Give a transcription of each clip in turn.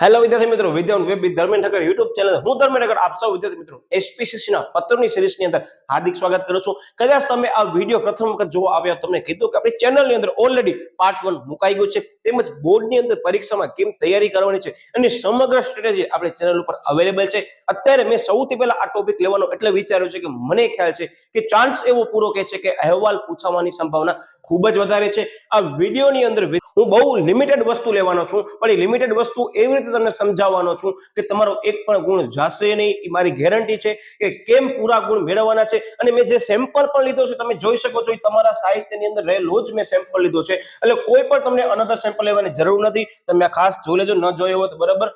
Hello વિદ્યાર્થી મિત્રો. Vidyan web with Dharmendra Thakkar YouTube channel હું ધર્મેન્દ્ર ઠાકર આપ સૌ વિદ્યાર્થી મિત્રો. એસપીસીસી ના પત્રોની સિરીઝની અંદર હાર્દિક સ્વાગત કરું છું. કદાચ તમે આ વીડિયો પ્રથમ વખત જોવા આવ્યા તમને કીધું કે આપણી ચેનલની અંદર ઓલરેડી પાર્ટ વન મુકાઈ ગયું છે. તેમજ બોર્ડની અંદર પરીક્ષામાં કેમ તૈયારી કરવાની છે અને સમગ્ર સ્ટ્રેટેજી આપણી ચેનલ ઉપર અવેલેબલ છે. અત્યારે મેં સૌથી પહેલા આ ટોપિક લેવાનો એટલે વિચાર્યું છે કે મને ખ્યાલ છે કે ચાન્સ એવો પૂરો કે છે કે અહેવાલ પૂછાવાની સંભાવના ખૂબ જ વધારે છે. આ વિડીયોની અંદર હું બહુ લિમિટેડ વસ્તુ લેવાનો છું, પણ એ લિમિટેડ વસ્તુ એવી રીતે તમને સમજાવવાનો છું કે તમારો એક પણ ગુણ જાશે નહીં. એ મારી ગેરંટી છે કે કેમ પૂરા ગુણ મેળવવાના છે? અને મેં જે સેમ્પલ પણ લીધો છે, તમે જોઈ શકો છો, એ તમારા સાહિત્યની અંદર રહેલો જ મેં સેમ્પલ લીધો છે. એટલે કોઈ પણ તમને અનધર સેમ્પલ લેવાની જરૂર નથી. તમે ખાસ જોઈ લેજો, ન જોયો હોત, બરાબર?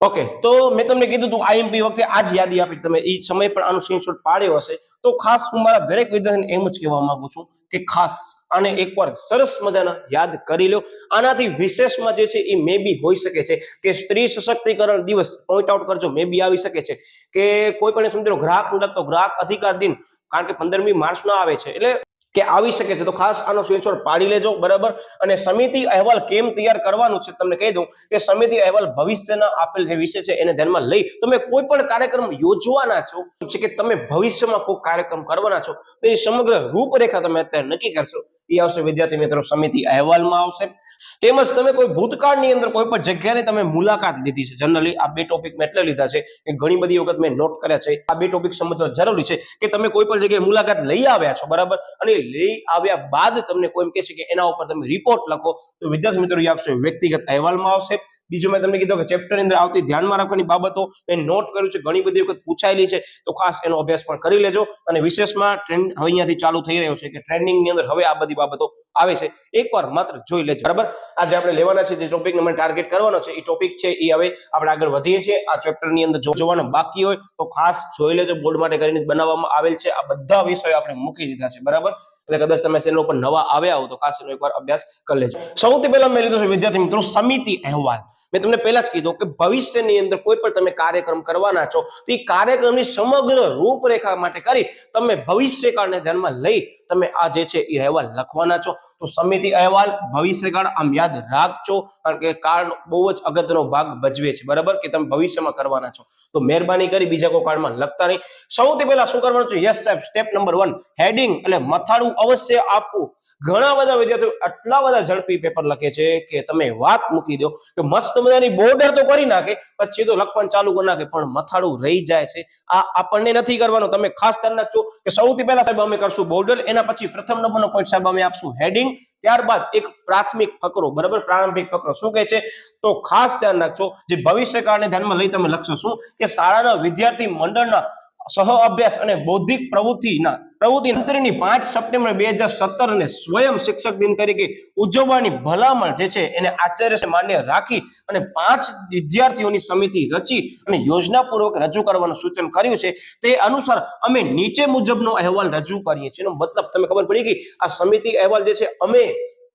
ઓકે તો મેં તમને કીધું તું આઈએમપી વખતે આ જ યાદી આપી. તમે એ સમય પણ આનું સ્ક્રીનશોટ પાડ્યો હશે. તો ખાસ હું મારા દરેક વિદ્યાર્થીને એમ જ કહેવા માંગુ છું કે ખાસ આને એકવાર સરસ મજાના યાદ કરી લો. આનાથી વિશેષમાં જે છે એ મે બી હોઈ શકે છે કે સ્ત્રી સશક્તિકરણ દિવસ પોઈન્ટ આઉટ કરજો મે બી આવી શકે છે. કે કોઈ પણ સમજો, ગ્રાહક લગતો ગ્રાહક અધિકાર દિન, કારણ કે પંદરમી માર્ચ ના આવે છે. એટલે કે આવી શકે છે. તો ખાસ આનો સ્ક્રીનશોટ પાડી લેજો, બરાબર? અને સમિતિ અહેવાલ કેમ તૈયાર કરવાનું છે તમને કહી દઉં કે સમિતિ અહેવાલ ભવિષ્યના આપેલ જે વિષય છે એને ધ્યાનમાં લઈ તમે કોઈ પણ કાર્યક્રમ યોજવાના છો કે તમે ભવિષ્યમાં કોઈ કાર્યક્રમ કરવાના છો, તો એ સમગ્ર રૂપરેખા તમે અત્યારે નક્કી કરશો. એ આવશે વિદ્યાર્થી મિત્રો સમિતિ અહેવાલમાં આવશે. તેમજ તમે કોઈ ભૂતકાળની અંદર કોઈ પણ જગ્યાની તમે મુલાકાત લીધી છે. જનરલી આ બે ટોપિક મેં એટલે લીધા છે કે ઘણી બધી વખત મેં નોટ કર્યા છે. આ બે ટોપિક સમજવા જરૂરી છે કે તમે કોઈ પણ જગ્યાએ મુલાકાત લઈ આવ્યા છો, બરાબર? અને લઈ આવ્યા બાદ તમને કોઈ એમ કહે છે કે એના ઉપર તમે રિપોર્ટ લખો. તો વિદ્યાર્થી મિત્રો એ આપશે વ્યક્તિગત અહેવાલમાં આવશે. બીજું મેં તમને કીધું કે ચેપ્ટરની અંદર આવતી ધ્યાનમાં રાખવાની બાબતો મેં નોટ કર્યું છે, ઘણી બધી વખત પૂછાયેલી છે, તો ખાસ એનો અભ્યાસ પણ કરી લેજો. અને વિશેષમાં ટ્રેન્ડ હવે અહીંયાથી ચાલુ થઈ રહ્યો છે કે ટ્રેન્ડિંગની અંદર હવે આ બધી બાબતો આવે છે. એકવાર માત્ર જોઈ લેજો. બરાબર? આજે આપણે લેવાના છે જે ટોપિક મને ટાર્ગેટ કરવાનો છે, એ ટોપિક છે, એ હવે આપણે આગળ વધીએ છીએ. આ ચેપ્ટરની અંદર જોવાનું બાકી હોય તો ખાસ જોઈ લેજો. બોર્ડ માટે કરીને બનાવવામાં આવેલ છે. આ બધા વિષયો આપણે મૂકી દીધા છે. બરાબર? એટલે કદાચ તમે ચેનલ ઉપર નવા આવ્યા હો તો ખાસ એનો એકવાર અભ્યાસ કરી લેજો. સૌથી પહેલા મેં લીધો છે, વિદ્યાર્થી મિત્રો, સમિતિ અહેવાલ. મેં તમને પહેલા જ કીધું કે ભવિષ્યની અંદર કોઈ પણ તમે કાર્યક્રમ કરવાના છો, તો એ કાર્યક્રમની સમગ્ર રૂપરેખા માટે કરી તમે ભવિષ્યકાળને ધ્યાનમાં લઈ તમે આ જે છે એ અહેવાલ લખવાના છો. તો સમિતિ અહેવાલ ભવિષ્યકાળ આમ યાદ રાખજો, કારણ કે કાળ બહુ જ અગત્યનો ભાગ ભજવે છે. બરાબર? કે તમે ભવિષ્યમાં કરવાના છો. તો મહેરબાની કરી, બીજા કોઈ કાળમાં લખતા નહીં. સૌથી પહેલા શું કરવાનું છે? યસ સાહેબ, સ્ટેપ નંબર વન, હેડિંગ એટલે મથાળું અવશ્ય આપવું. ઘણા બધા વિદ્યાર્થીઓ આટલા બધા ઝડપી પેપર લખે છે કે તમે વાત મૂકી દો, કે મસ્ત મજાની બોર્ડર તો કરી નાખે પછી તો લખવાનું ચાલુ કરી નાખે, પણ મથાળું રહી જાય છે. આ આપણને નથી કરવાનું. તમે ખાસ ધ્યાન રાખજો કે સૌથી પહેલા સાહેબ અમે કરશું બોર્ડર, એના પછી પ્રથમ નંબરનો પોઈન્ટ સાહેબ અમે આપશું હેડિંગ. ત્યારબાદ એક પ્રાથમિક ફકરો, બરાબર? પ્રારંભિક ફકરો. શું કહે છે? તો ખાસ ધ્યાન રાખજો, જે ભવિષ્યકાળને ધ્યાનમાં લઈ તમે લખશો શું? કે શાળાના વિદ્યાર્થી મંડળના સહ અભ્યાસ અને બૌદ્ધિક પ્રવૃત્તિના પ્રવૃત્તિ અંતરની પાંચ સપ્ટેમ્બર બે હજાર સત્તર અને સ્વયં શિક્ષક દિન તરીકે ઉજવવાની ભલામણ જે છે એને આચાર્ય માન્ય રાખી અને પાંચ વિદ્યાર્થીઓની સમિતિ રચી અને યોજનાપૂર્વક રજૂ કરવાનું સૂચન કર્યું છે. તે અનુસાર અમે નીચે મુજબનો અહેવાલ રજૂ કરીએ છીએ. એનો મતલબ તમે ખબર પડી કે આ સમિતિ અહેવાલ જે છે, અમે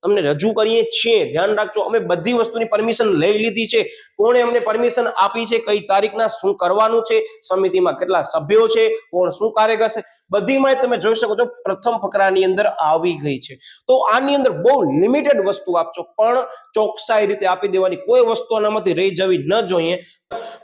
તમને રજૂ કરીએ છીએ. ધ્યાન રાખજો, અમે બધી વસ્તુની પરમિશન લઈ લીધી છે. કોણે અમને પરમિશન આપી છે? કઈ તારીખના? શું કરવાનું છે? સમિતિમાં કેટલા સભ્યો છે? કોણ શું કાર્ય કરશે? બધી માહિતી તમે જોઈ શકો છો, પ્રથમ ફકરાની અંદર આવી ગઈ છે. તો આની અંદર બહુ લિમિટેડ વસ્તુ આપજો, પણ ચોકસાઈ રીતે આપી દેવાની કોઈ વસ્તુ આનામાંથી રહી જવી ન જોઈએ.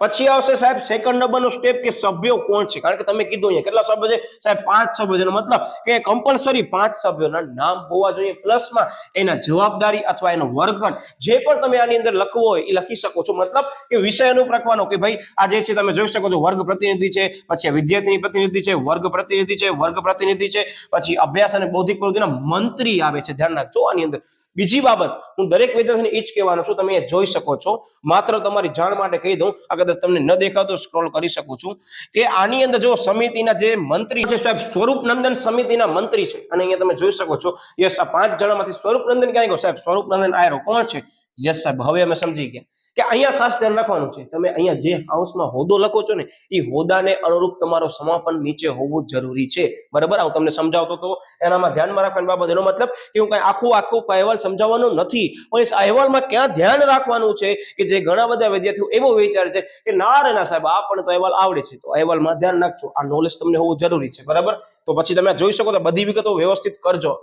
પછી આવશે સાહેબ સેકન્ડ નંબરનો સ્ટેપ કે સભ્યો કોણ છે? કારણ કે તમે કીધું અહીંયા, કેટલા સભ્યો છે? સાહેબ પાંચ સભ્યો છે. મતલબ કે કમ્પલસરી પાંચ સભ્યોના નામ હોવા જોઈએ પ્લસમાં એના જવાબદારી અથવા એનો વર્ગખંડ. જે પણ તમે આની અંદર લખવો હોય, એ લખી શકો છો. મતલબ કે વિષય અનુપ રાખવાનો કે ભાઈ, આ જે છે, તમે જોઈ શકો છો, વર્ગ પ્રતિનિધિ છે, પછી વિદ્યાર્થીની પ્રતિનિધિ છે, વર્ગ પ્રતિનિધિ છે વર્ગ પ્રતિનિધિ છે, પછી અભ્યાસ અને બૌદ્ધિક પ્રવૃત્તિના મંત્રી આવે છે. ધ્યાન રાખજો આની અંદર. બીજી બાબત, હું દરેક વિદ્યાર્થીને એ જ કહેવાનો છું, તમે જોઈ શકો છો. માત્ર તમારી જાણ માટે કહી દઉં, આ તમને ન દેખાતો સ્ક્રોલ કરી શકું છું, કે આની અંદર જો સમિતિના જે મંત્રી છે, સાહેબ સ્વરૂપ નંદન સમિતિના મંત્રી છે. અને અહીંયા તમે જોઈ શકો છો યસ આ પાંચ જણામાંથી સ્વરૂપ નંદન ક્યાં ગયો? સાહેબ સ્વરૂપ નંદન આયરો કોણ છે? યસ સાહેબ. હવે અમે સમજી ગયા. કે અહીંયા ખાસ ધ્યાન રાખવાનું છે. તમે અહીંયા જે હાઉસમાં હોદ્દો લખો છો ને, એ હોદાને અનુરૂપ તમારો સમાપન નીચે હોવું જરૂરી છે. બરાબર? હું તમને સમજાવતો તો એનામાં ધ્યાનમાં રાખવાની બાબત એનો મતલબ કે હું કઈ આખું આખું અહેવાલ સમજાવવાનો નથી. પણ એ અહેવાલમાં ક્યાં ધ્યાન રાખવાનું છે કે જે ઘણા બધા વિદ્યાર્થીઓ એવો વિચાર છે કે ના રે ના સાહેબ, આ પણ તો અહેવાલ આવડે છે. તો અહેવાલમાં ધ્યાન રાખજો. આ નોલેજ તમને હોવું જરૂરી છે. બરાબર? તો પછી તમે જોઈ શકો તો બધી વિગતો વ્યવસ્થિત કરજો.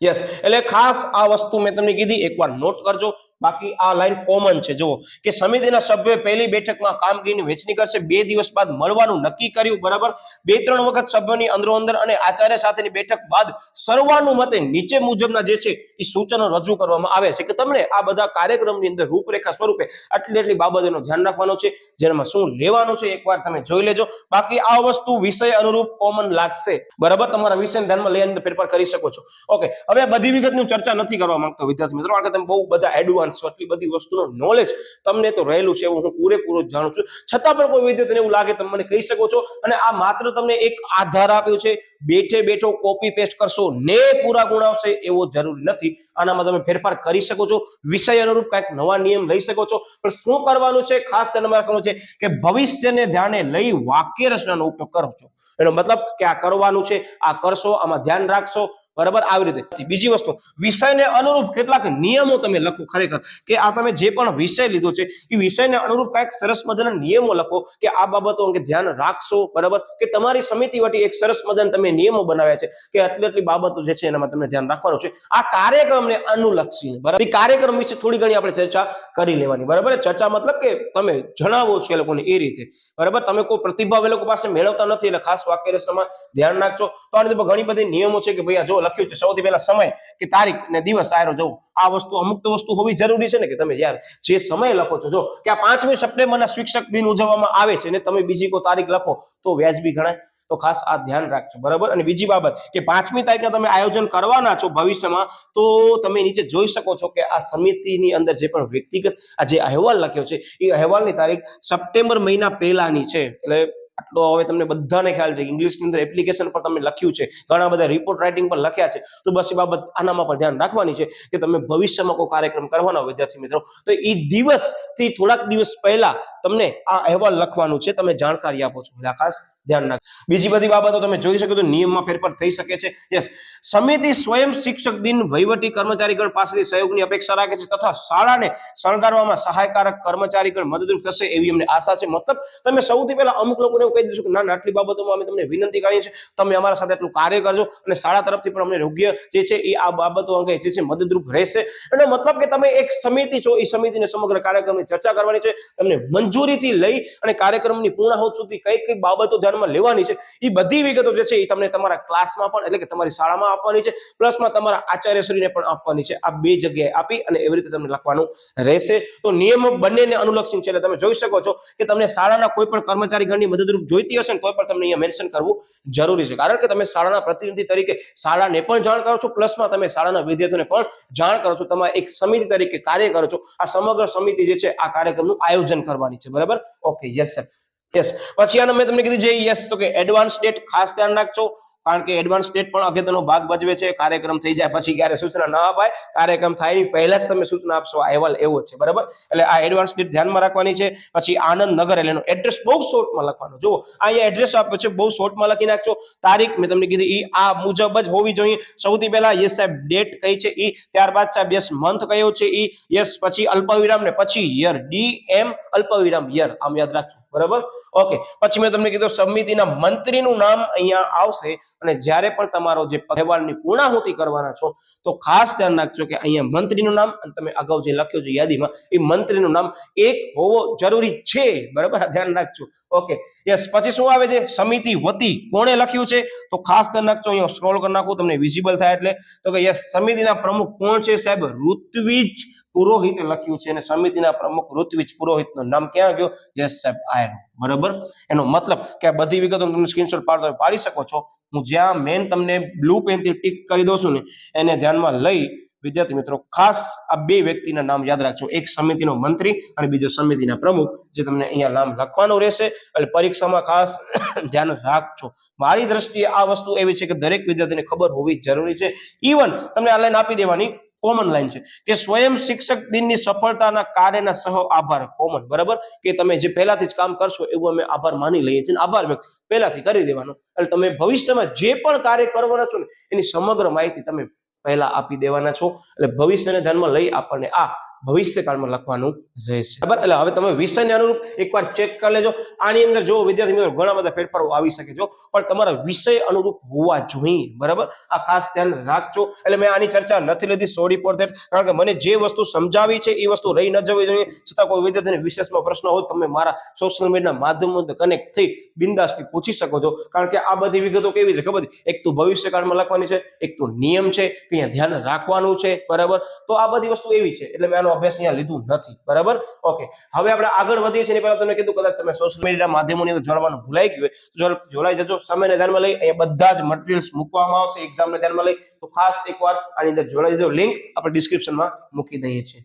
યસ એટલે ખાસ આ વસ્તુ મેં તમને કીધી એકવાર નોટ કરજો. બાકી આ લાઈન કોમન છે. જુઓ કે સમિતિના સભ્યોએ પહેલી બેઠકમાં કામગીરીની વહેંચણી કરશે. બે દિવસ બાદ મળવાનું નક્કી કર્યું. બરાબર? બે ત્રણ વખત સભ્યોની અંદરો અંદર અને આચાર્ય સાથેની બેઠક બાદ સર્વાનું મતે નીચે મુજબના જે છે એ સૂચનો રજૂ કરવામાં આવે છે કે તમને આ બધા કાર્યક્રમની અંદર રૂપરેખા સ્વરૂપે આટલી આટલી બાબતોનું ધ્યાન રાખવાનું છે. જેમાં શું લેવાનું છે એકવાર તમે જોઈ લેજો. બાકી આ વસ્તુ વિષય અનુરૂપ કોમન લાગશે. બરાબર? તમારા વિષયને ધ્યાનમાં લઈ અંદર ફેરફાર કરી શકો છો. ઓકે હવે બધી વિગતની ચર્ચા નથી કરવા માંગતો વિદ્યાર્થી મિત્રો. કારણ કે તમે બહુ બધા એડવાન્સ છો, આટલી બધી વસ્તુનો નોલેજ તમને તો રહેલું છે, એવું હું પૂરેપૂરું જાણું છું. છતાં પણ કોઈ વિદ્યાર્થીને એવું લાગે તમે મને કહી શકો છો, અને આ માત્ર તમને એક આધાર આપ્યો છે, બેઠે બેઠો કોપી પેસ્ટ કરશો ને પૂરા ગુણ આવશે, એવો જરૂરી નથી. આનામાં તમે ફેરફાર કરી શકો છો, વિષય અનુરૂપ કાંઈક નવા નિયમ લઈ શકો છો. પણ શું કરવાનું છે, ખાસ ધ્યાનમાં રાખવાનું છે કે ભવિષ્યને ધ્યાને લઈ વાક્ય રચનાનો ઉપયોગ કરો છો. એનો મતલબ કે આ કરવાનું છે, આ કરશો, આમાં ધ્યાન રાખશો બરાબર? આવી રીતે. બીજી વસ્તુ, વિષયને અનુરૂપ કેટલાક નિયમો તમે લખો ખરેખર, કે આ તમે જે પણ વિષય લીધો છે, એ વિષયને અનુરૂપ કાંઈક સરસ મજાના નિયમો લખો, કે આ બાબતો અંગે ધ્યાન રાખશો, બરાબર? કે તમારી સમિતિ વટી એક સરસ મજાના તમે નિયમો બનાવ્યા છે, કે આટલી આટલી બાબતો જે છે એનામાં તમને ધ્યાન રાખવાનું છે. આ કાર્યક્રમને અનુલક્ષીને, બરાબર? કાર્યક્રમ વિશે થોડી ઘણી આપણે ચર્ચા કરી લેવાની, બરાબર? ચર્ચા મતલબ કે તમે જણાવો છો એ લોકોને એ રીતે, બરાબર? તમે કોઈ પ્રતિભાવ એ લોકો પાસે મેળવતા નથી એટલે ખાસ વાક્ય રચનામાં ધ્યાન રાખજો. તો આ રીતે ઘણી બધી નિયમો છે કે ભાઈ આ જો લખ્યું છે. સૌથી પહેલા સમય કે તારીખ ને દિવસ આયરો જવું. આ વસ્તુ અમુક તો વસ્તુ હોવી જરૂરી છે ને કે તમે યાર જે સમય લખો છો. જો કે આ પાંચમી સપ્ટેમ્બરના શિક્ષક દિન ઉજવવામાં આવે છે ને તમે બીજી કોઈ તારીખ લખો તો વ્યાજબી ગણાય. તો ખાસ આ ધ્યાન રાખજો. બરાબર? અને બીજી બાબત કે પાંચમી તારીખના તમે આયોજન કરવાના છો ભવિષ્યમાં, તો તમે નીચે જોઈ શકો છો કે આ સમિતિની અંદર જે પણ વ્યક્તિગત આ જે અહેવાલ લખ્યો છે, એ અહેવાલની તારીખ સપ્ટેમ્બર મહિના પહેલાની છે. એટલે આટલો હવે તમને બધાને ખ્યાલ છે ઇંગ્લિશની અંદર એપ્લિકેશન પર તમે લખ્યું છે. ઘણા બધા રિપોર્ટ રાઇટિંગ પર લખ્યા છે. તો બસ એ બાબત આનામાં પણ ધ્યાન રાખવાની છે કે તમે ભવિષ્યમાં કોઈ કાર્યક્રમ કરવાના હોય, વિદ્યાર્થી મિત્રો. તો એ દિવસથી થોડાક દિવસ પહેલા તમને આ અહેવાલ લખવાનું છે. તમે જાણકારી આપો છો. ખાસ ધ્યાન રાખ બીજી બધી બાબતો તમે જોઈ શકો તો નિયમમાં ફેરફાર થઈ શકે છે. યસ સમિતિ સ્વયં શિક્ષક દિન વહીવટી કર્મચારીગણ પાસેથી સહયોગની અપેક્ષા રાખે છે તથા શાળાને શણગારવામાં સહાયકારક કર્મચારીગણ મદદરૂપ થશે એવી અમને આશા છે. મતલબ તમે સૌથી પહેલા અમુક લોકોને કહી દઈશું કે, ના આટલી બાબતોમાં અમે તમને વિનંતી કરીએ છીએ. તમે અમારા સાથે એટલું કાર્ય કરજો અને શાળા તરફથી પણ અમને યોગ્ય જે છે એ આ બાબતો અંગે જે છે મદદરૂપ રહેશે. એનો મતલબ કે તમે એક સમિતિ છો, એ સમિતિને સમગ્ર કાર્યક્રમની ચર્ચા કરવાની છે. તમને મંજૂરીથી લઈ અને કાર્યક્રમની પૂર્ણાહુત સુધી કઈ કઈ બાબતો ધ્યાનમાં લેવાની છે. એ બધી વિગતો જે છે એ તમને તમારા ક્લાસમાં પણ એટલે કે તમારી શાળામાં આપવાની છે. પ્લસમાં તમારા આચાર્યશ્રીને પણ આપવાની છે. આ બે જગ્યાએ આપી અને એવી રીતે તમને લખવાનું રહેશે. તો નિયમો બંનેને અનુલક્ષીને છે એટલે તમે જોઈ શકો છો કે તમને શાળાના કોઈ પણ કર્મચારી ગણની મદદરૂપ જોઈતી હશે ને તો પણ તમને અહીંયા મેન્શન કરવું જરૂરી છે. કારણ કે તમે શાળાના પ્રતિનિધિ તરીકે શાળાને પણ જાણ કરો છો. પ્લસમાં તમે શાળાના વિદ્યાર્થીઓને પણ જાણ કરો છો. તમારે એક સમિતિ તરીકે કાર્ય કરો છો. આ સમગ્ર સમિતિ જે છે આ કાર્યક્રમનું આયોજન કરવાની છે. બરાબર? ઓકે. Yes, sir. યસ પછી આનો મેં તમને કીધું છે યસ તો કે એડવાન્સ ડેટ ખાસ ધ્યાન રાખજો. કારણ કે એડવાન્સ ડેટ પણ અગત્યનો ભાગ ભજવે છે. કાર્યક્રમ થઈ જાય પછી ક્યારે સૂચના ન અપાય. કાર્યક્રમ થાય એની પહેલા જ તમે સૂચના આપશો. આ અહેવાલ એવો છે. બરાબર? એટલે આ એડવાન્સ ડેટ ધ્યાનમાં રાખવાની છે. પછી આનંદ નગર એટલે એડ્રેસ બહુ શોર્ટમાં લખવાનો. જુઓ, અહીંયા એડ્રેસ આપ્યો છે. બહુ શોર્ટમાં લખી નાખજો. તારીખ મેં તમને કીધી. એ આ મુજબ જ હોવી જોઈએ. સૌથી પહેલા યસ સાહેબ ડેટ કઈ છે. એ ત્યારબાદ સાહેબ યસ મંથ કયો છે. એ યસ પછી અલ્પવિરામ ને પછી યર ડી એમ અલ્પવિરામ યર આમ યાદ રાખજો. બરાબર? ઓકે પછી મેં તમને કીધું સમિતિના મંત્રીનું નામ અહીંયા આવશે. અને જ્યારે પણ તમારો જે અહેવાલની પૂર્ણાહુતિ કરવાના છો, તો ખાસ ધ્યાન રાખજો કે અહીંયા મંત્રીનું નામ અને તમે અગાઉ જે લખ્યું છે યાદીમાં, એ મંત્રીનું નામ એક હોવો જરૂરી છે. બરાબર? ધ્યાન રાખજો. ઓકે યસ પછી શું આવે છે? સમિતિ વતી. કોણે લખ્યું છે? તો ખાસ ધ્યાન રાખજો, અહીંયા સ્ક્રોલ કરી નાખું, તમને વિઝિબલ થાય એટલે. તો કે યસ સમિતિના પ્રમુખ કોણ છે સાહેબ? ઋત્વિજ પુરોહિતે લખ્યું છે અને સમિતિના પ્રમુખ ઋત્વિજ પુરોહિતનું નામ ક્યાં ગયો યસ સાહેબ, આયરો. બરોબર? એનો મતલબ કે આ બધી વિગતો તમે સ્ક્રીનશોટ પાડતા પાડી શકો છો. હું જ્યાં મેન તમને બ્લુ પેનથી ટીક કરી દઉં છું ને, એને ધ્યાનમાં લઈ, વિદ્યાર્થી મિત્રો, ખાસ આ બે વ્યક્તિના નામ યાદ રાખજો. એક સમિતિનો મંત્રી અને બીજો સમિતિના પ્રમુખ, જે તમને અહીંયા નામ લખવાનું રહેશે. એટલે પરીક્ષામાં ખાસ ધ્યાન રાખજો. મારી દ્રષ્ટિએ આ વસ્તુ એવી છે કે દરેક વિદ્યાર્થીને ખબર હોવી જરૂરી છે. ઇવન તમને આ લાઈન આપી દેવાની કોમન લાઈન છે. કે સ્વયં શિક્ષક દિનની સફળતાના કાર્યના સહ આભાર કોમન બરાબર? કે તમે જે પહેલાથી જ કામ કરશો એવું અમે આભાર માની લઈએ છીએ આભાર વ્યક્ત પહેલાથી કરી દેવાનો. એટલે તમે ભવિષ્યમાં જે પણ કાર્ય કરવાના છો ને, એની સમગ્ર માહિતી તમે પહેલા આપી દેવાના છો. એટલે ભવિષ્યને ધ્યાનમાં લઈ આપણને આ ભવિષ્યકાળમાં લખવાનું રહેશે. બરાબર? એટલે હવે તમે વિષયને અનુરૂપ એકવાર ચેક કરી લેજો. આની અંદર જો વિદ્યાર્થી મિત્રો ઘણા બધા ફેરફારો આવી શકે છે પણ તમારા વિષય અનુરૂપ હોવા જોઈએ. બરાબર? આ ખાસ ધ્યાન રાખજો. એટલે મેં આની ચર્ચા નથી લીધી સોરી ફોર ધેટ કારણ કે મને જે વસ્તુ સમજાવી છે એ વસ્તુ રહી ન જવી જોઈએ. છતાં કોઈ વિદ્યાર્થીને વિશેષમાં પ્રશ્ન હોય તમે મારા સોશિયલ મીડિયાના માધ્યમો કનેક્ટ થઈ બિંદાસથી પૂછી શકો છો. કારણ કે આ બધી વિગતો કેવી છે ખબર છે? એક તો ભવિષ્યકાળમાં લખવાની છે, એક તો નિયમ છે, કે અહીંયા ધ્યાન રાખવાનું છે. બરાબર? તો આ બધી વસ્તુ એવી છે. એટલે મેં આનો અભ્યાસ અહીંયા લીધું નથી. બરાબર? ઓકે હવે આપણે આગળ વધીએ છીએ. પહેલા તમને કીધું કદાચ તમે સોશિયલ મીડિયા માધ્યમોની અંદર જોડવાનું ભૂલાઈ ગયું તો જોડાઈ જજો. સમયને ધ્યાનમાં લઈ અહીંયા બધા જ મટીરિયલ્સ મૂકવામાં આવશે. એક્ઝામને ધ્યાનમાં લઈ તો ખાસ એકવાર આની અંદર જોડાઈ જજો. લિંક આપણે ડિસ્ક્રિપ્શનમાં મૂકી દઈએ છીએ.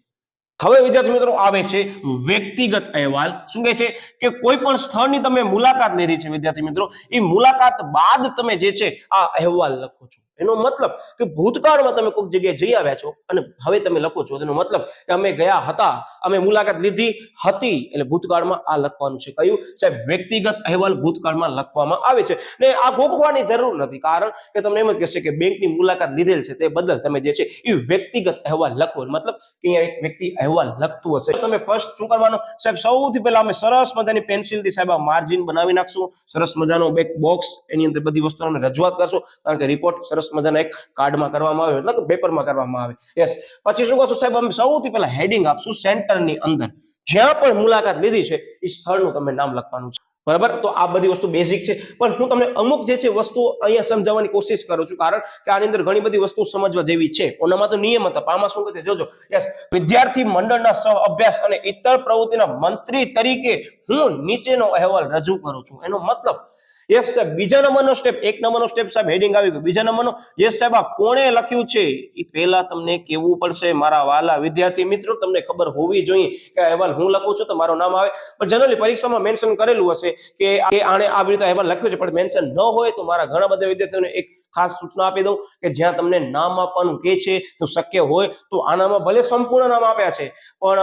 હવે વિદ્યાર્થી મિત્રો આવે છે વ્યક્તિગત અહેવાલ. શું કહે છે? કે કોઈ પણ સ્થળની તમે મુલાકાત લીધી છે વિદ્યાર્થી મિત્રો, એ મુલાકાત બાદ તમે જે છે આ અહેવાલ લખો છો. એનો મતલબ કે ભૂતકાળમાં તમે કોઈક જગ્યાએ જઈ આવ્યા છો અને હવે તમે લખો છો એનો મતલબ કે અમે ગયા હતા, અમે મુલાકાત લીધી હતી, એટલે ભૂતકાળમાં આ લખવાનું છે. કયું? સાહેબ, વ્યક્તિગત અહેવાલ ભૂતકાળમાં લખવામાં આવે છે. ને આ ગોખવાની જરૂર નથી. કારણ કે તમને એમ જ કહેશે કે બેંકની મુલાકાત લીધેલ છે તે બદલ તમે જે છે એ વ્યક્તિગત અહેવાલ લખવો મતલબ કે અહીંયા એક વ્યક્તિ અહેવાલ લખતું હશે. તમે ફર્સ્ટ શું કરવાનો? સાહેબ, સૌથી પહેલા અમે સરસ મજાની પેન્સિલથી સાહેબ આ માર્જિન બનાવી નાખશું. સરસ મજાનો એક બોક્સ એની અંદર બધી વસ્તુઓને રજૂઆત કરશું. કારણ કે રિપોર્ટ સરસ મજાના એક કાર્ડમાં કરવામાં આવે એટલે કે પેપરમાં કરવામાં આવે. યસ પછી શું કરશું સાહેબ, અમે સૌથી પહેલા હેડિંગ આપશું સેન્ટરની અંદર. જ્યાં પણ મુલાકાત લીધી છે, એ સ્થળનું તમે નામ લખવાનું છે. બરાબર? તો આ બધી વસ્તુ બેઝિક છે. પણ હું તમને અમુક જે છે વસ્તુ અહીંયા સમજાવવાની કોશિશ કરું છું, કારણ કે આની અંદર ઘણી બધી વસ્તુ સમજવા જેવી છે. ઓનામાં તો નિયમ હતા આમાં શું કહે જોજો. યસ વિદ્યાર્થી મંડળના સહ અભ્યાસ અને ઇતર પ્રવૃત્તિના મંત્રી તરીકે હું નીચેનો અહેવાલ રજૂ કરું છું. એનો મતલબ યસ સાહેબ બીજા નંબરનો સ્ટેપ એક નંબરનો સ્ટેપ સાહેબ હેડિંગ આવી ગયું. બીજા નંબરનો યસ સાહેબ, આ કોણે લખ્યું છે? એ પહેલા તમને કેવું પડશે? મારા વાલા વિદ્યાર્થી મિત્રો, તમને ખબર હોવી જોઈએ કે અહેવાલ હું લખું છું તો મારું નામ આવે. પણ જનરલી પરીક્ષામાં મેન્શન કરેલું હશે કે આણે આવી રીતે અહેવાલ લખ્યો છે, પણ મેન્શન ન હોય તો મારા ઘણા બધા વિદ્યાર્થીઓને એક ખાસ સૂચના આપી દઉં કે જ્યાં તમને નામ આપવાનું કે છે તો શક્ય હોય તો આનામાં ભલે સંપૂર્ણ નામ આપ્યા છે, પણ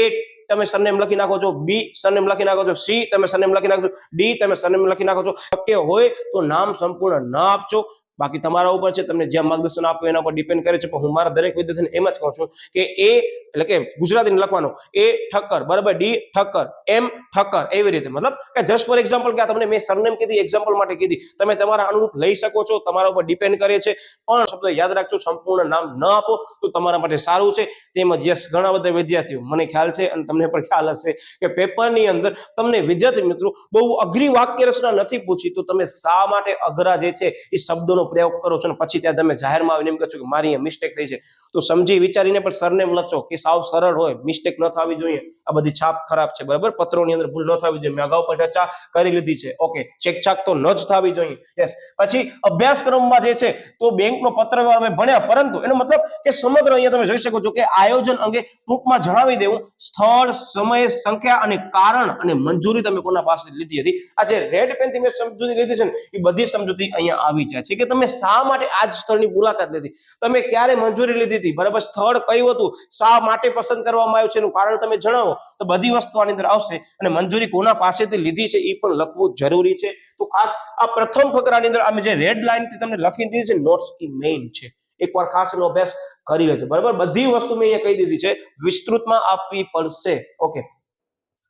એ તમે સરનેમ લખી નાખો છો. બી સરનેમ લખી નાખો છો. સી તમે સરનેમ લખી નાખો છો. ડી તમે સરનેમ લખી નાખો છો. શક્ય હોય તો નામ સંપૂર્ણ ના આપજો. બાકી તમારા ઉપર છે, તમને જ્યાં માર્ગદર્શન આપો એના ઉપર ડિપેન્ડ કરે છે, પણ હું મારા દરેક વિદ્યાર્થીને એમ જ કહું છું કે એ, એટલે કે ગુજરાતીને લખવાનો, એ ઠક્કર, બરાબર, ડી ઠક્કર, એમ ઠક્કર, એવી રીતે. મતલબ કે જસ્ટ ફોર એક્ઝામ્પલ કે તમને મેં સરનેમ કીધી એક્ઝામ્પલ માટે કીધી, તમે તમારા અનુરૂપ લઈ શકો છો, તમારા ઉપર ડિપેન્ડ કરે છે, પણ શબ્દ યાદ રાખજો, સંપૂર્ણ નામ ન આપો, તો તમારા માટે સારું છે. તેમજ યસ ઘણા બધા વિદ્યાર્થીઓ, મને ખ્યાલ છે અને તમને પણ ખ્યાલ હશે કે પેપરની અંદર તમને વિદ્યાર્થી મિત્રો બહુ અઘરી વાક્ય રચના નથી પૂછી, તો તમે શા માટે અઘરા જે છે, એ શબ્દોનો પ્રયોગ કરો છો અને પછી ત્યાં તમે જાહેરમાં આવીને એમ કહો છો કે મારી મિસ્ટેક થઈ છે. તો સમજી વિચારીને પણ સરનેમ લખો કે સાવ સરળ હોય મિસ્ટેક ન થવી જોઈએ. આ બધી છાપ ખરાબ છે, બરાબર? પત્રોની અંદર ભૂલ ન થવી જોઈએ. મેં અગાઉ પણ ચર્ચા કરી લીધી છે. ઓકે ચેકચાક તો ન જ થવી જોઈએ. યસ પછી અભ્યાસક્રમમાં જે છે, તો બેંકનો પત્ર અમે ભણ્યા, પરંતુ એનો મતલબ કે સમગ્ર અહીંયા તમે જોઈ શકો છો કે આયોજન અંગે ટૂંકમાં જણાવી દેવું. સ્થળ, સમય, સંખ્યા અને કારણ અને મંજૂરી તમે કોના પાસે લીધી હતી? આ જે રેડ પેનથી મેં સમજૂતી લીધી છે ને, એ બધી સમજૂતી અહીંયા આવી જાય છે. કે તમે શા માટે આ જ સ્થળની મુલાકાત લીધી? તમે ક્યારે મંજૂરી લીધી હતી? બરાબર સ્થળ કયું હતું? શા માટે પસંદ કરવામાં આવ્યું છે એનું કારણ તમે જણાવો. તો બધી વસ્તુ આની અંદર આવશે અને મંજૂરી કોના પાસેથી લીધી છે એ પણ લખવું જરૂરી છે. તો ખાસ આ પ્રથમ ફકરાની અંદર અમે જે રેડ લાઇનથી તમને લખી દીધી છે નોટ્સ એ મેઇન છે. એકવાર ખાસ એનો અભ્યાસ કરી લેજો. બરાબર? બધી વસ્તુ મેં અહીંયા કહી દીધી છે. વિસ્તૃતમાં આપવી પડશે. ઓકે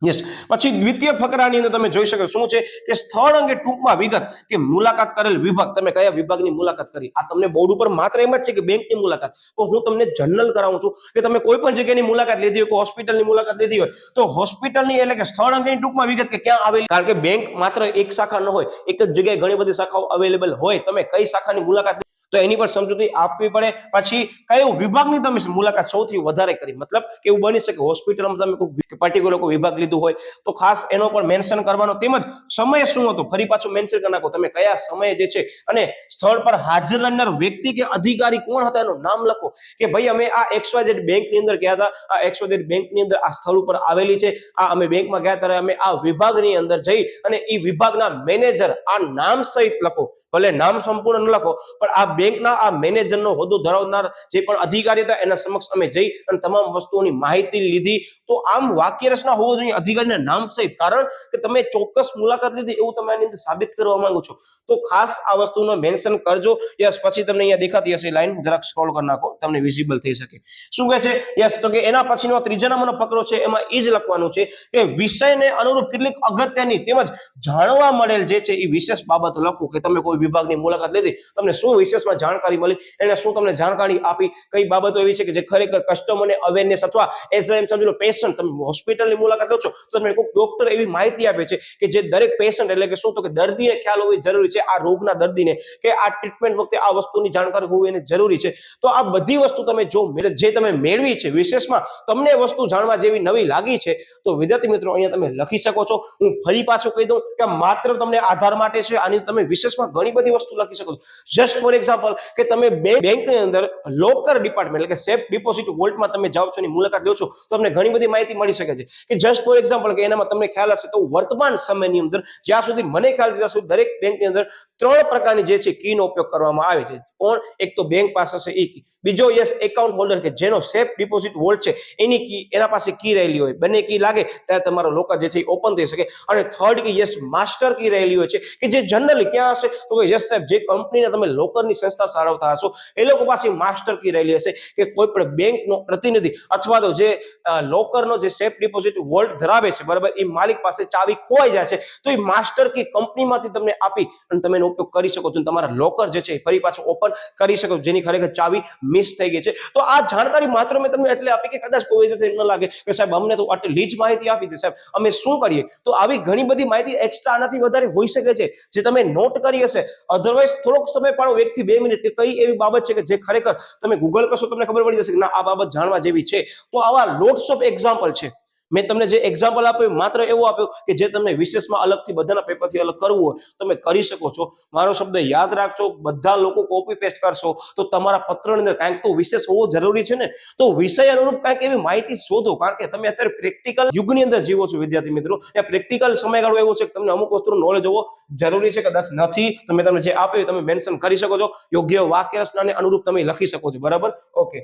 યસ પછી દ્વિતીય ફકરાની અંદર તમે જોઈ શકો શું છે? કે સ્થળ અંગે ટૂંકમાં વિગત કે મુલાકાત કરેલ વિભાગ. તમે કયા વિભાગની મુલાકાત કરી? આ તમને બોર્ડ ઉપર માત્ર એમ જ છે કે બેંકની મુલાકાત. તો હું તમને જનરલ કરાવું છું કે તમે કોઈ પણ જગ્યાની મુલાકાત લીધી હોય, કોઈ હોસ્પિટલની મુલાકાત લીધી હોય, તો હોસ્પિટલની એટલે કે સ્થળ અંગેની ટૂંકમાં વિગત કે ક્યાં આવેલી? કારણ કે બેંક માત્ર એક શાખા ન હોય, એક જ જગ્યાએ ઘણી બધી શાખાઓ અવેલેબલ હોય. તમે કઈ શાખાની મુલાકાત તો એની પર સમજૂતી આપવી પડે. પછી કયો વિભાગની તમે મુલાકાત સૌથી વધારે કરી? મતલબ કે એવું બની શકે હોસ્પિટલમાં તમે કોઈ પર્ટિક્યુલર કોઈ વિભાગ લીધું હોય, તો ખાસ એનો પણ મેન્શન કરવાનો. તેમજ સમય શું હતો? ફરી પાછું મેન્શન કરી નાખો. તમે કયા સમયે જે છે અને સ્થળ પર હાજર રહેનાર વ્યક્તિ કે અધિકારી કોણ હતા? એનું નામ લખો. કે ભાઈ, અમે આ એક્સવાયઝેડ બેંકની અંદર ગયા હતા. આ એક્સવાયઝેડ બેંકની અંદર આ સ્થળ ઉપર આવેલી છે. આ અમે બેંકમાં ગયા ત્યારે અમે આ વિભાગની અંદર જઈ અને એ વિભાગના મેનેજર આ નામ સહિત લખો. ભલે નામ સંપૂર્ણ ન લખો, પણ આ બેંકના આ મેનેજરનો હોદ્દો ધરાવનાર જે પણ અધિકારી હતા, એના સમક્ષ અમે જઈ અને તમામ વસ્તુઓની માહિતી લીધી. તો આમ વાક્ય રચના હોવો જોઈએ, અધિકારીના નામ સહિત. કારણ કે તમે ચોક્કસ મુલાકાત લીધી, એવું તમે આની અંદર સાબિત કરવા માંગો છો. તો ખાસ આ વસ્તુનો મેન્શન કરજો. યસ, પછી તમને અહીંયા દેખાતી હશે લાઈન. જરાક સ્ક્રોલ કરી નાખો, તમને વિઝિબલ થઈ શકે. શું કહે છે? યસ, તો કે એના પછીનો ત્રીજા નંબરનો પકડો છે, એમાં એ જ લખવાનું છે કે વિષયને અનુરૂપ કેટલીક અગત્યની તેમજ જાણવા મળેલ જે છે એ વિશેષ બાબત લખો કે તમે કોઈ વિભાગની મુલાકાત લીધી, તમને શું વિશેષમાં જાણકારી મળી. એને શું તમને જાણકારી આપી? કઈ બાબતો એવી છે કે જે ખરેખર કસ્ટમરને અવેરનેસ અથવા એઝ એમ સમજી લો પેશન્ટ તમે હોસ્પિટલની મુલાકાત લો છો, તો તમને કોઈ ડોક્ટર એવી માહિતી આપે છે કે જે દરેક પેશન્ટ એટલે કે શું તો કે દર્દીને ખ્યાલ હોવી જરૂરી છે, આ રોગના દર્દીને કે આ ટ્રીટમેન્ટ વખતે આ વસ્તુની જાણકારી હોવી એને જરૂરી છે. તો આ બધી વસ્તુ તમે જો જે તમે મેળવી છે વિશેષમાં, તમને વસ્તુ જાણવા જેવી નવી લાગી છે, તો વિદ્યાર્થી મિત્રો અહીંયા તમે લખી શકો છો. હું ફરી પાછું કહી દઉં કે માત્ર તમને આધાર માટે છે, આની તમે વિશેષમાં ઘણી બધી વસ્તુ લખી શકો છો. જસ્ટ ફોર એક્ઝામ્પલ કે તમે બેંકની અંદર લોકર ડિપાર્ટમેન્ટ એટલે કે સેફ ડિપોઝિટ વોલ્ટમાં તમે જાઓ છો મુલાકાત લો છો, તો તમને ઘણી બધી માહિતી મળી શકે છે. કે જસ્ટ ફોર એક્ઝામ્પલ કે એનામાં તમને ખ્યાલ હશે, તો વર્તમાન સમયની અંદર જ્યાં સુધી મને ખ્યાલ છે, ત્યાં સુધી દરેક બેંકની અંદર ત્રણ પ્રકારની જે છે કીનો ઉપયોગ કરવામાં આવે છે. કોણ? એક તો બેંક પાસે હશે એ કી બીજો યસ એકાઉન્ટ હોલ્ડર કે જેનો સેફ ડિપોઝિટ વોલ્ટ છે, એની કી એના પાસે કી રહેલી હોય. બંને કી લાગે, ત્યારે તમારો લોકર જે છે એ ઓપન થઈ શકે. અને third key yes master key રહેલી હોય છે, કે જે જનરલી ક્યાં હશે? તો યસ સાહેબ, જે કંપનીને તમે લોકરની સંસ્થા સાળવતા હશો એ લોકો પાસે માસ્ટર કી રહેલી હશે કે કોઈ પણ બેંકનો પ્રતિનિધિ અથવા તો જે લોકરનો જે સેફ ડિપોઝિટ વોલ્ટ ધરાવે છે, બરાબર, એ માલિક પાસે ચાવી ખોવાઈ જાય છે, તો એ માસ્ટર કી કંપનીમાંથી તમને આપી અને તમે એનો ઉપયોગ કરી શકો છો તમારા લોકર જે છે ફરી પાછું ઓપન કરી શકો જેની ખરેખર ચાવી મિસ થઈ ગઈ છે. તો આ જાણકારી માત્ર મેં તમને એટલે આપી કે કદાચ કોઈ રીતે ન લાગે કે સાહેબ અમને તો આટલી જ માહિતી આપી દે સાહેબ, અમે શું કરીએ? તો આવી ઘણી બધી માહિતી એક્સ્ટ્રા આનાથી વધારે હોઈ શકે છે, જે તમે નોટ કરી હશે. અધરવાઇઝ થોડોક સમય પાડો વ્યક્તિ બે મિનિટ કે કઈ એવી બાબત છે કે જે ખરેખર તમે ગૂગલ કરશો તમને ખબર પડી જશે કે ના, આ બાબત જાણવા જેવી છે. તો આવા લોટ્સ ઓફ એક્ઝામ્પલ છે. મેં તમને જે એક્ઝામ્પલ આપ્યું માત્ર એવું આપ્યું કે જે તમને વિશેષમાં અલગથી બધાના પેપરથી અલગ કરવું હોય, તમે કરી શકો છો. મારો શબ્દ યાદ રાખજો, બધા લોકો કોપી પેસ્ટ કરશો, તો તમારા પત્રની અંદર કાંઈક તો વિશેષ હોવો જરૂરી છે ને? તો વિષય અનુરૂપ કાંઈક એવી માહિતી શોધો, કારણ કે તમે અત્યારે પ્રેક્ટિકલ યુગની અંદર જીવો છો, વિદ્યાર્થી મિત્રો. એ પ્રેક્ટિકલ સમયગાળો એવો છે કે તમને અમુક વસ્તુનું નોલેજ હોવો જરૂરી છે, કદાચ નથી. તમે તમને જે આપ્યું તમે મેન્શન કરી શકો છો. યોગ્ય વાક્ય રચનાને અનુરૂપ તમે લખી શકો છો. બરાબર? ઓકે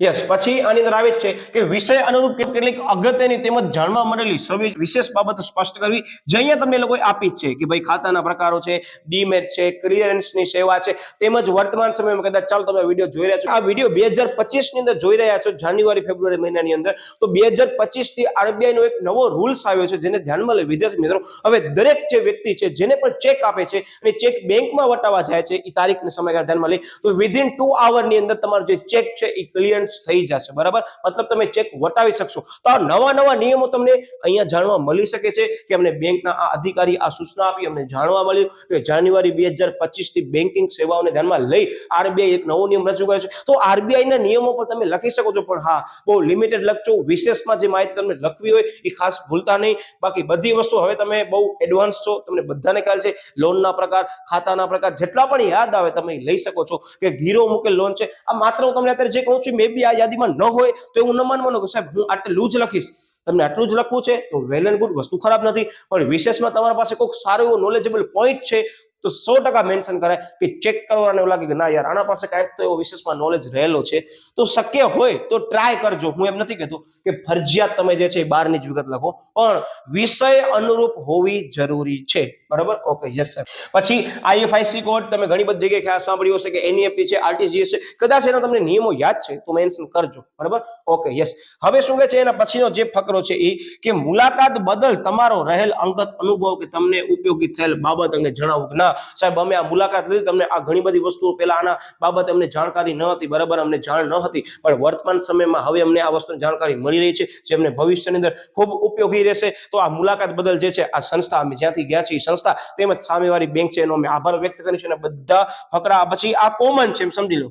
યસ પછી આની અંદર આવે છે કે વિષય અનુરૂપ કેટલીક અગત્યની તેમજ જાણવા મળેલી વિશેષ બાબતો સ્પષ્ટ કરવી જે અહીંયા તમને લોકોએ આપી છે કે ભાઈ ખાતાના પ્રકારો છે, ડીમેટ છે, ક્લિયરન્સની સેવા છે, તેમજ વર્તમાન સમયમાં કદાચ ચાલો તમે વીડિયો જોઈ રહ્યા છો. આ વીડિયો બે હજારની અંદર જોઈ રહ્યા છો જાન્યુઆરી, ફેબ્રુઆરી મહિનાની અંદર. તો બે હજારથી આરબીઆઈનો એક નવો રૂલ્સ આવ્યો છે જેને ધ્યાનમાં લઈ વિદ્યાર્થી મિત્રો. હવે દરેક જે વ્યક્તિ છે જેને પણ ચેક આપે છે અને ચેક બેંકમાં વટાવા જાય છે, એ તારીખને સમયગાળા ધ્યાનમાં લઈ તો વિધિન ટુ આવરની અંદર તમારો જે ચેક છે, એ ક્લિયરન્સ થઈ જશે, બરાબર? મતલબ તમે ચેક વટાવી શકશો. તો આ નવા નવા નિયમો તમને અહીંયા જાણવા મળી શકે છે કે અમને બેંકના આ અધિકારી આ સૂચના આપી, અમને જાણવા મળ્યું કે જાન્યુઆરી બે હજારથી બેન્કિંગ સેવાઓને ધ્યાનમાં લઈ આરબીઆઈ એક નવો નિયમ રજૂ કર્યો છે. તો આરબીઆઈના નિયમો પર તમે લખી શકો છો, પણ હા, બહુ લિમિટેડ લખજો. વિશેષમાં જે માહિતી તમને લખવી હોય એ ખાસ ભૂલતા નહીં. બાકી બધી વસ્તુ હવે તમે બહુ એડવાન્સ છો, તમને બધાને ખ્યાલ છે લોનના પ્રકાર, ખાતાના પ્રકાર, જેટલા પણ યાદ આવે તમે લઈ શકો છો કે ગીરો મૂકેલ લોન છે. આ માત્ર હું તમને અત્યારે જે કહું છું મે બી આ યાદીમાં ન હોય તો એવું ન માનવાનું કે સાહેબ, હું આટલું જ લખીશ. તમને આટલું જ લખવું છે તો વેલ એન્ડ ગુડ, વસ્તુ ખરાબ નથી. પણ વિશેષમાં તમારા પાસે કોઈક સારો એવો નોલેજેબલ પોઈન્ટ છે તો સો ટકા મેન્શન કરાય કે ચેક કરવાને એવું લાગે કે ના યાર, આના પાસે કાંઈક તો એવો વિશેષમાં નોલેજ રહેલો છે. તો શક્ય હોય તો ટ્રાય કરજો. હું એમ નથી કહેતો કે ફરજિયાત તમે જે છે એ બહારની જ વિગત લખો, પણ વિષય અનુરૂપ હોવી જરૂરી છે. બરાબર? ઓકે યસ સર પછી આઈએફઆઈસી કોડ તમે ઘણી બધી જગ્યાએ ખ્યાલ સાંભળ્યો હશે કે એનઈએફટી છે આરટીજીએસ છે. કદાચ એના તમને નિયમો યાદ છે, તો મેન્શન કરજો. બરાબર? ઓકે યસ હવે શું કહે છે? એના પછીનો જે ફકરો છે એ કે મુલાકાત બદલ તમારો રહેલ અંગત અનુભવ કે તમને ઉપયોગી થયેલ બાબત અંગે જણાવો કે સાહેબ, અમે આ મુલાકાત લીધી. તમને આ ઘણી બધી વસ્તુઓ પહેલા આના બાબતે અમને જાણકારી ન હતી, બરાબર? અમને જાણ ન હતી. પણ વર્તમાન સમયમાં હવે અમને આ વસ્તુની જાણકારી મળી રહી છે, જે અમને ભવિષ્યની અંદર ખૂબ ઉપયોગી રહેશે. તો આ મુલાકાત બદલ જે છે, આ સંસ્થા, અમે જ્યાંથી ગયા છીએ સંસ્થા તેમજ સામેવાળી બેંક છે, એનો અમે આભાર વ્યક્ત કરીશું અને બધા ફકરા. પછી આ કોમન છે, એમ સમજી લો.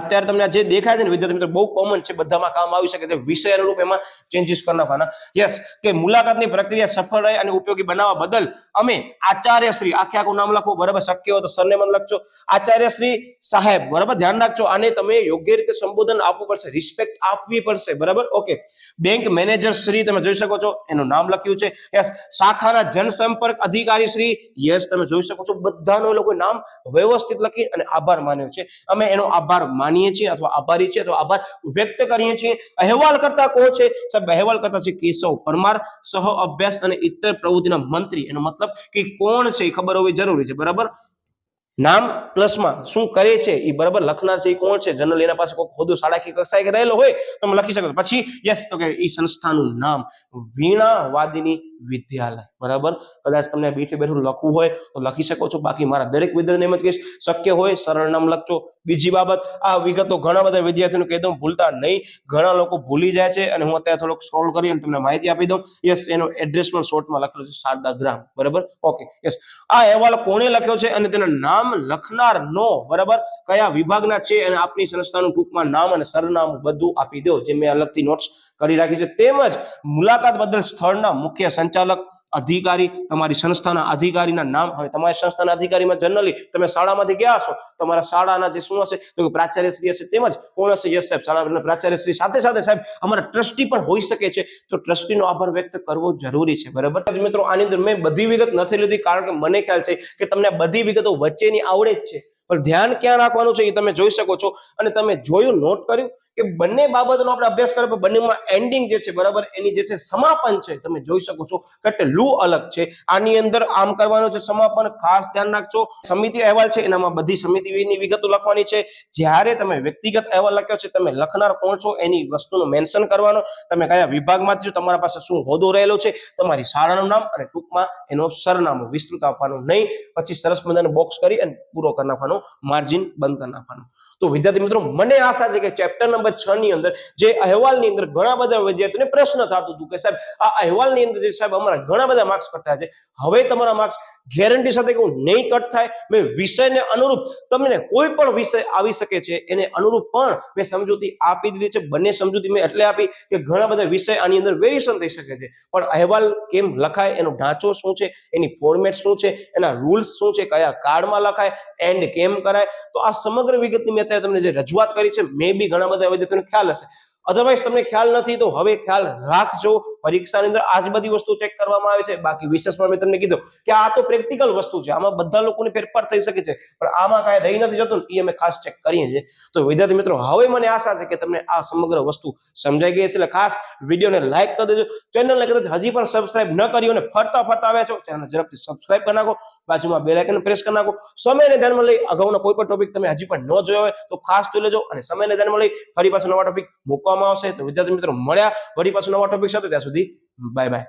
અત્યારે તમને જે દેખાય છે ને વિદ્યાર્થી મિત્રો, બહુ કોમન છે, બધામાં કામ આવી શકે છે. વિષય અનુરૂપ એમાં ચેન્જીસ કરી નાખવાના. યસ કે મુલાકાતની પ્રક્રિયા સફળ રહે અને ઉપયોગી બનાવવા બદલ અમે આચાર્ય શ્રી, આખે આખું નામ લખો, બરાબર, શક્ય હોય તો સરનેમ લખજો. આચાર્ય શ્રી સાહેબ, બરાબર, ધ્યાન રાખજો. અને તમે યોગ્ય રીતે સંબોધન આપવું પડશે રિસ્પેક્ટ આપવી પડશે, બરાબર? ઓકે બેંક મેનેજર શ્રી તમે જોઈ શકો છો, એનું નામ લખ્યું છે. યસ શાખાના જનસંપર્ક અધિકારી શ્રી યસ તમે જોઈ શકો છો. બધાનો એ લોકોએ નામ વ્યવસ્થિત લખી અને આભાર માન્યો છે. અમે એનો આભાર માનીએ છીએ અથવા આભારી છીએ અથવા આભાર વ્યક્ત કરીએ છીએ. અહેવાલ કરતા કોણ છે, સાહેબ, અહેવાલ કરતા છે કેશવ પરમાર, સહ અભ્યાસ અને ઇતર પ્રવૃત્તિના મંત્રી. એનો મતલબ કે કોણ છે એ ખબર હોવી જરૂરી છે, બરાબર? નામ પ્લસમાં શું કરે છે એ બરાબર લખનાર છે એ કોણ છે? જનરલ એના પાસે કોઈ ખોદો શાળાકીય કક્ષાએ રહેલો હોય તમે લખી શકો. પછી યસ તો કે એ સંસ્થાનું નામ વીણાવાદીની વિદ્યાલય. બરાબર? કદાચ તમને બેઠે બેઠું લખવું હોય તો લખી શકો છો. બાકી મારા દરેક વિદ્યાર્થીને એમ જ કહીશ, શક્ય હોય સરળ નામ લખજો. બીજી બાબત, આ વિગતો ઘણા બધા વિદ્યાર્થીઓને કહી દઉં, ભૂલતા નહીં. ઘણા લોકો ભૂલી જાય છે અને હું અત્યારે થોડોક સ્ક્રોલ કરી અને તમને માહિતી આપી દઉં. યસ એનો એડ્રેસ પણ શોર્ટમાં લખેલો છે, શારદા ગ્રામ. બરાબર? ઓકે યસ આ અહેવાલ કોણે લખ્યો છે અને તેના નામ લખનાર નો, બરાબર? કયા વિભાગના છે અને આપની સંસ્થાનું ટૂંકમાં નામ અને સરનામું બધું આપી દો, જે મેં અલગથી નોટ્સ કરી રાખી છે. તેમજ મુલાકાત બદલ સ્થળના મુખ્ય સંચાલક અધિકારી તમારી સંસ્થાના અધિકારીના નામ હવે તમારી સંસ્થાના અધિકારીમાં જનરલી તમે શાળામાંથી ગયા હશો, તમારા શાળાના જે શું હશે, તો પ્રાચાર્યશ્રી હશે, તેમજ કોણ હશે? યસ સાહેબ શાળાના પ્રાચાર્યશ્રી સાથે સાથે સાહેબ, અમારા ટ્રસ્ટી પણ હોઈ શકે છે, તો ટ્રસ્ટીનો આભાર વ્યક્ત કરવો જરૂરી છે, બરાબર? મિત્રો, આની અંદર મેં બધી વિગત નથી લીધી, કારણ કે મને ખ્યાલ છે કે તમને બધી વિગતો વચ્ચેની આવડે જ છે. પણ ધ્યાન ક્યાં રાખવાનું છે એ તમે જોઈ શકો છો અને તમે જોયું, નોટ કર્યું? કે બંને બાબતનો આપણે અભ્યાસ કર્યો બંનેમાં એન્ડિંગ જે છે, બરાબર, એની જે છે, સમાપન છે, તમે જોઈ શકો છો કેટલું અલગ છે. આની અંદર આમ કરવાનું છે સમાપન, ખાસ ધ્યાન રાખજો. સમિતિ અહેવાલ છે, એનામાં બધી સમિતિની વિગતો લખવાની છે. જ્યારે તમે વ્યક્તિગત અહેવાલ લખ્યો છે, તમે લખનાર કોણ છો, એની વસ્તુનું મેન્શન કરવાનો. તમે કયા વિભાગમાંથી છો, તમારા પાસે શું હોદ્દો રહેલો છે, તમારી શાળાનું નામ અને ટૂંકમાં એનો સરનામું વિસ્તૃત આપવાનું નહીં. પછી સરસ મજાનું બોક્સ કરી અને પૂરો કરી નાખવાનો માર્જિન બંધ કરી નાખવાનું. તો વિદ્યાર્થી મિત્રો, મને આશા છે કે ચેપ્ટર નંબર છ ની અંદર જે અહેવાલની અંદર ઘણા બધા વિદ્યાર્થીઓને પ્રશ્ન થતું હતું કે સાહેબ, આ અહેવાલની અંદર સાહેબ અમારા ઘણા બધા માર્ક્સ કટતા છે. હવે તમારા માર્ક્સ ગેરંટી સાથે કહું, નહીં કટ થાય. મેં વિષયને અનુરૂપ તમને કોઈ પણ વિષય આવી શકે છે, એને અનુરૂપ પણ મેં સમજૂતી આપી દીધી છે. બંને સમજૂતી મેં એટલે આપી કે ઘણા બધા વિષય આની અંદર વેરિએશન થઈ શકે છે. પણ અહેવાલ કેમ લખાય, એનો ઢાંચો શું છે, એની ફોર્મેટ શું છે, એના રૂલ્સ શું છે, કયા કાર્ડમાં લખાય એન્ડ કેમ કરાય? તો આ સમગ્ર વિગતની મેં અત્યારે તમને જે રજૂઆત કરી છે મે બી ઘણા બધા વિદ્યાર્થીઓને ખ્યાલ હશે. અધરવાઇઝ તમને ખ્યાલ નથી, તો હવે ખ્યાલ રાખજો. પરીક્ષાની અંદર આ જ બધી વસ્તુ ચેક કરવામાં આવે છે. બાકી વિશેષમાં મેં તમને કીધું કે આ તો પ્રેક્ટિકલ વસ્તુ છે. આમાં બધા લોકોને ફેરફાર થઈ શકે છે. પણ આમાં કાંઈ રહી નથી જતું એ અમે ખાસ ચેક કરીએ છીએ. તો વિદ્યાર્થી મિત્રો, હવે મને આશા છે કે તમને આ સમગ્ર વસ્તુ સમજાઈ ગઈ છે એટલે ખાસ વિડીયોને લાઇક કરી દેજો. ચેનલને કદાચ હજી પણ સબસ્ક્રાઇબ ન કરી અને ફરતા ફરતા આવ્યા છો ચેનલ ઝડપથી સબસ્ક્રાઇબ કરી નાખો. બાજુમાં બે લાઇકન પ્રેસ કરી નાખો. સમયને ધ્યાનમાં લઈ અગાઉના કોઈ પણ ટોપિક તમે હજી પણ ન જોયો હોય તો ખાસ જોઈ લેજો. અને સમયને ધ્યાનમાં લઈ ફરી પાછો નવા ટોપિક મૂકવામાં આવશે. તો વિદ્યાર્થી મિત્રો, મળ્યા. ફરી પાછો નવા ટોપિક સાથે. ત્યાં સુધી બાય બાય